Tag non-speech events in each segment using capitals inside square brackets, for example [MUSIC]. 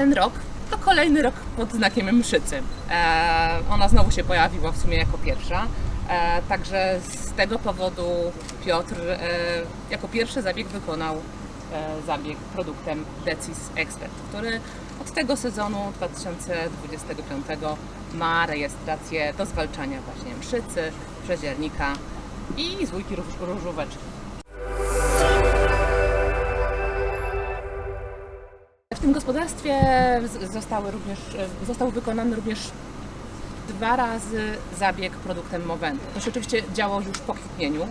ten rok to kolejny rok pod znakiem mszycy. E, ona znowu się pojawiła w sumie jako pierwsza. E, także z tego powodu Piotr e, jako pierwszy zabieg wykonał e, zabieg produktem Decis Expert, który od tego sezonu 2025 ma rejestrację do zwalczania właśnie mszycy, przeziernika i zwójki róż, różóweczki. W tym gospodarstwie zostały również, e, został wykonany również dwa razy zabieg produktem Movento. To się oczywiście działo już po kwitnieniu,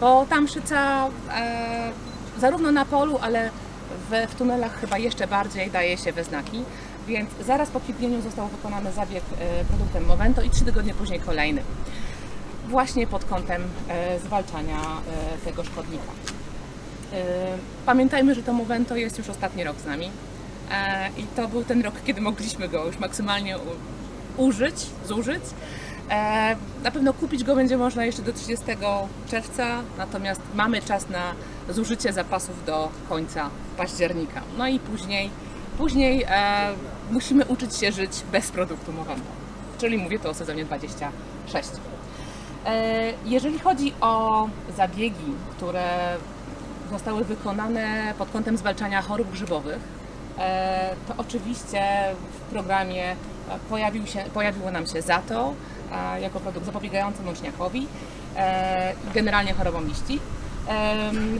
bo ta mszyca e, zarówno na polu, ale w, w tunelach chyba jeszcze bardziej daje się we znaki. Więc zaraz po kwitnieniu został wykonany zabieg e, produktem Movento i trzy tygodnie później kolejny. Właśnie pod kątem e, zwalczania e, tego szkodnika. E, Pamiętajmy, że to Movento jest już ostatni rok z nami i to był ten rok, kiedy mogliśmy go już maksymalnie użyć, zużyć. E, Na pewno kupić go będzie można jeszcze do 30 czerwca, natomiast mamy czas na zużycie zapasów do końca października. No i później, później e, musimy uczyć się żyć bez produktu Movento, czyli mówię tu o sezonie 26. E, Jeżeli chodzi o zabiegi, które zostały wykonane pod kątem zwalczania chorób grzybowych, e, to oczywiście w programie e, pojawił się, pojawiło nam się ZATO e, jako produkt zapobiegający mączniakowi e, i generalnie chorobom liści.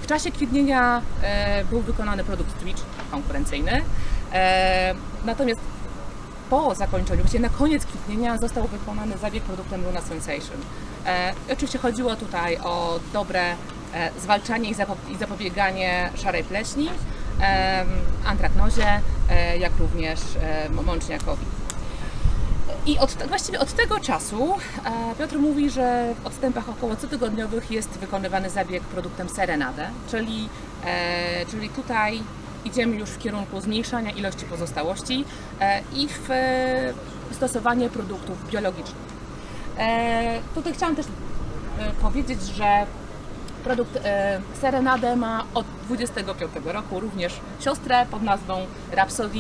W czasie kwitnienia e, był wykonany produkt Twitch konkurencyjny, e, natomiast po zakończeniu, właściwie na koniec kwitnienia został wykonany zabieg produktem Luna Sensation. E, oczywiście chodziło tutaj o dobre e, zwalczanie i, zapo- i zapobieganie szarej pleśni, e, antraknozie, e, jak również e, mączniakowi. I od, właściwie od tego czasu e, Piotr mówi, że w odstępach około cotygodniowych jest wykonywany zabieg produktem Serenade, czyli, czyli tutaj idziemy już w kierunku zmniejszania ilości pozostałości i w stosowanie produktów biologicznych. Tutaj chciałam też powiedzieć, że Produkt e, Serenade ma od 25 roku również siostrę pod nazwą Rhapsody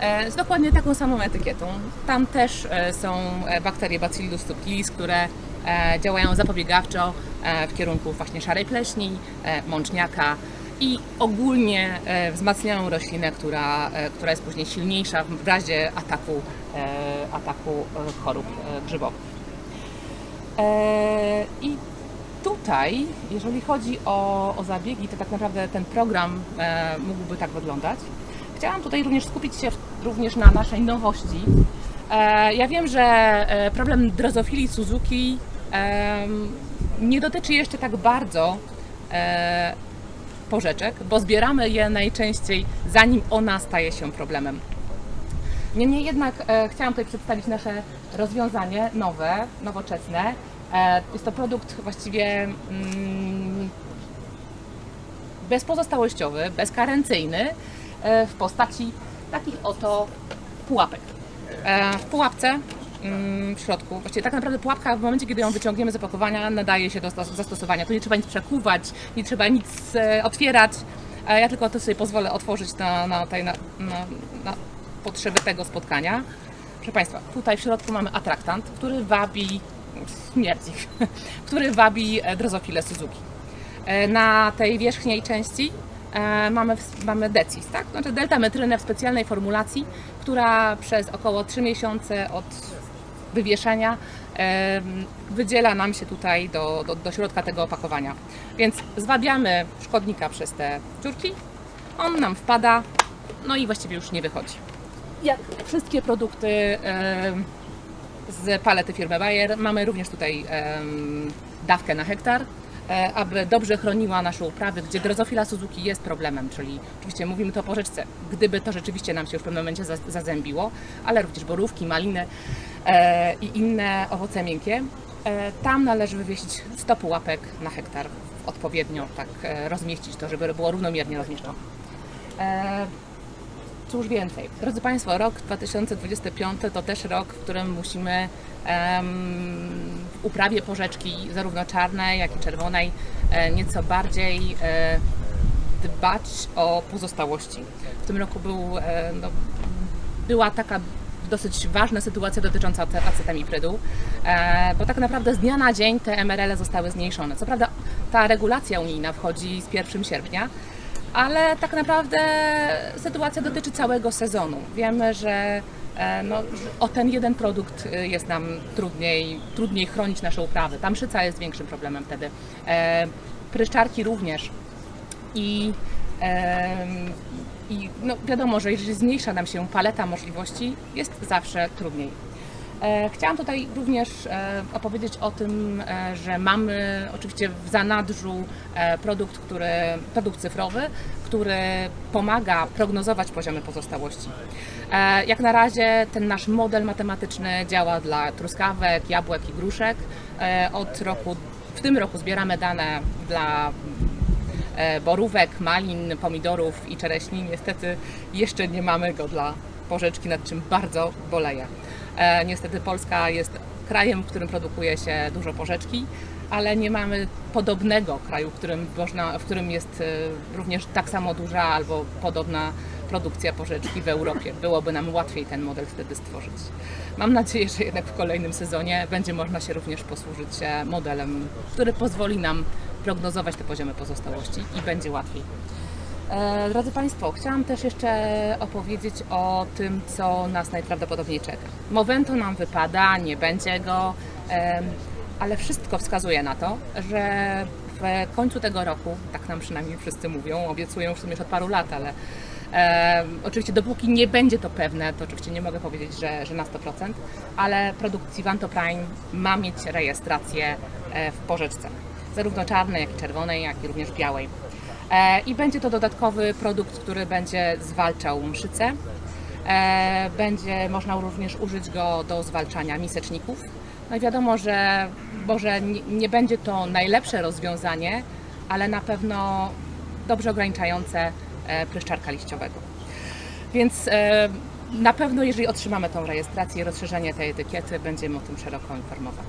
e, z dokładnie taką samą etykietą. Tam też e, są e, bakterie Bacillus subtilis, które e, działają zapobiegawczo e, w kierunku właśnie szarej pleśni, e, mączniaka i ogólnie e, wzmacniają roślinę, która, e, która jest później silniejsza w razie ataku, e, ataku e, chorób e, grzybowych. E, I tutaj, jeżeli chodzi o, o zabiegi, to tak naprawdę ten program e, mógłby tak wyglądać. Chciałam tutaj również skupić się w, również na naszej nowości. E, ja wiem, że e, problem drozofilii Suzuki em, nie dotyczy jeszcze tak bardzo e, porzeczek, bo zbieramy je najczęściej zanim ona staje się problemem. Niemniej jednak e, chciałam tutaj przedstawić nasze rozwiązanie nowe, nowoczesne. E, jest to produkt właściwie mm, bezpozostałościowy, bezkarencyjny e, w postaci takich oto pułapek. E, w pułapce mm, w środku, właściwie tak naprawdę pułapka w momencie, kiedy ją wyciągniemy z opakowania nadaje się do stos- zastosowania. Tu nie trzeba nic przekuwać, nie trzeba nic otwierać. Ja tylko to sobie pozwolę otworzyć na, na, na, na potrzeby tego spotkania. Proszę Państwa, tutaj w środku mamy atraktant, który wabi, śmierdzi, [LAUGHS] który wabi e, drozofilę Suzuki. E, Na tej wierzchniej części e, mamy, mamy decis, tak? Znaczy deltametrynę w specjalnej formulacji, która przez około 3 miesiące od wywieszenia wydziela nam się tutaj do, do, do środka tego opakowania. Więc zwabiamy szkodnika przez te dziurki, on nam wpada, no i właściwie już nie wychodzi. Jak wszystkie produkty z palety firmy Bayer mamy również tutaj dawkę na hektar, e, aby dobrze chroniła nasze uprawy, gdzie drozofila Suzuki jest problemem, czyli oczywiście mówimy to po rzeczce, gdyby to rzeczywiście nam się już w pewnym momencie za- zazębiło, ale również borówki, maliny e, i inne owoce miękkie. E, tam należy wywiesić 100 pułapek na hektar, odpowiednio tak rozmieścić to, żeby było równomiernie rozmieszczone. E, Cóż więcej, drodzy Państwo, rok 2025 to też rok, w którym musimy w uprawie porzeczki, zarówno czarnej, jak i czerwonej, e, nieco bardziej e, dbać o pozostałości. W tym roku był e, no, była taka dosyć ważna sytuacja dotycząca ace- acetamiprydu, e, bo tak naprawdę z dnia na dzień te MRL zostały zmniejszone. Co prawda ta regulacja unijna wchodzi z 1 sierpnia, ale tak naprawdę sytuacja dotyczy całego sezonu. Wiemy, że e, no, o ten jeden produkt e, jest nam trudniej, trudniej chronić nasze uprawy. Tamszyca jest większym problemem wtedy. E, Pryszczarki również. I, i no, wiadomo, że jeżeli zmniejsza nam się paleta możliwości, jest zawsze trudniej. E, Chciałam tutaj również e, opowiedzieć o tym, e, że mamy oczywiście w zanadrzu produkt, który, produkt cyfrowy, który pomaga prognozować poziomy pozostałości. Jak na razie ten nasz model matematyczny działa dla truskawek, jabłek i gruszek. Od roku, w tym roku zbieramy dane dla borówek, malin, pomidorów i czereśni. Niestety jeszcze nie mamy go dla porzeczki, nad czym bardzo boleję. E, Niestety Polska jest krajem, w którym produkuje się dużo porzeczki, ale nie mamy podobnego kraju, w którym, można, w którym jest e, również tak samo duża albo podobna produkcja porzeczki w Europie. Byłoby nam łatwiej ten model wtedy stworzyć. Mam nadzieję, że jednak w kolejnym sezonie będzie można się również posłużyć e, modelem, który pozwoli nam prognozować te poziomy pozostałości i będzie łatwiej. E, Drodzy Państwo, chciałam też jeszcze opowiedzieć o tym, co nas najprawdopodobniej czeka. Movento nam wypada, nie będzie go, ale wszystko wskazuje na to, że w końcu tego roku, tak nam przynajmniej wszyscy mówią, obiecują w sumie już od paru lat, ale em, oczywiście dopóki nie będzie to pewne, to oczywiście nie mogę powiedzieć, że, że na 100%, ale produkt Sivanto Prime ma mieć rejestrację e, w porzeczce, zarówno czarnej, jak i czerwonej, jak i również białej. E, I będzie to dodatkowy produkt, który będzie zwalczał mszycę. E, Będzie można również użyć go do zwalczania miseczników. No i wiadomo, że może nie, będzie to najlepsze rozwiązanie, ale na pewno dobrze ograniczające e, pryszczarka liściowego. Więc na pewno, jeżeli otrzymamy tą rejestrację i rozszerzenie tej etykiety, będziemy o tym szeroko informować.